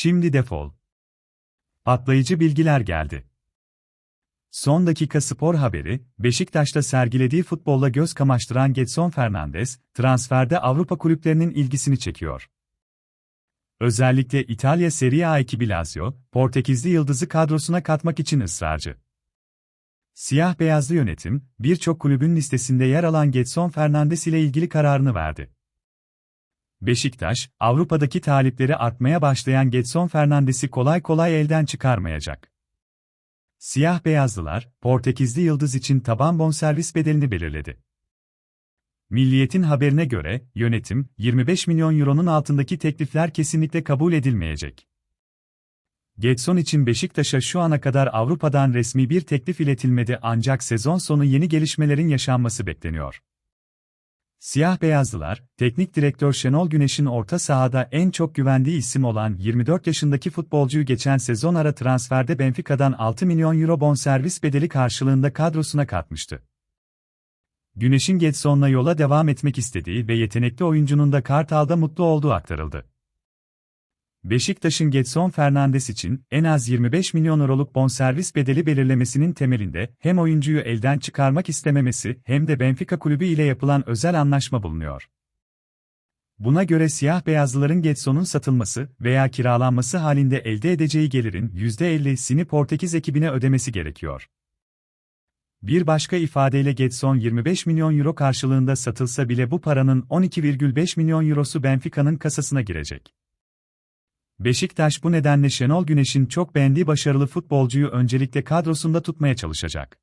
Şimdi defol. Patlayıcı bilgiler geldi. Son dakika spor haberi, Beşiktaş'ta sergilediği futbolla göz kamaştıran Getson Fernandes, transferde Avrupa kulüplerinin ilgisini çekiyor. Özellikle İtalya Serie A ekibi Lazio, Portekizli yıldızı kadrosuna katmak için ısrarcı. Siyah beyazlı yönetim, birçok kulübün listesinde yer alan Getson Fernandes ile ilgili kararını verdi. Beşiktaş, Avrupa'daki talipleri artmaya başlayan Getson Fernandes'i kolay kolay elden çıkarmayacak. Siyah beyazlılar, Portekizli yıldız için taban bonservis bedelini belirledi. Milliyetin haberine göre, yönetim, 25 milyon euronun altındaki teklifler kesinlikle kabul edilmeyecek. Getson için Beşiktaş'a şu ana kadar Avrupa'dan resmi bir teklif iletilmedi ancak sezon sonu yeni gelişmelerin yaşanması bekleniyor. Siyah beyazlılar, teknik direktör Şenol Güneş'in orta sahada en çok güvendiği isim olan 24 yaşındaki futbolcuyu geçen sezon ara transferde Benfica'dan 6 milyon euro bonservis bedeli karşılığında kadrosuna katmıştı. Güneş'in Getson'la yola devam etmek istediği ve yetenekli oyuncunun da Kartal'da mutlu olduğu aktarıldı. Beşiktaş'ın Getson Fernandes için en az 25 milyon euroluk bonservis bedeli belirlemesinin temelinde hem oyuncuyu elden çıkarmak istememesi hem de Benfica kulübü ile yapılan özel anlaşma bulunuyor. Buna göre siyah beyazlıların Getson'un satılması veya kiralanması halinde elde edeceği gelirin %50'sini Portekiz ekibine ödemesi gerekiyor. Bir başka ifadeyle Getson 25 milyon euro karşılığında satılsa bile bu paranın 12,5 milyon eurosu Benfica'nın kasasına girecek. Beşiktaş bu nedenle Şenol Güneş'in çok beğendiği başarılı futbolcuyu öncelikle kadrosunda tutmaya çalışacak.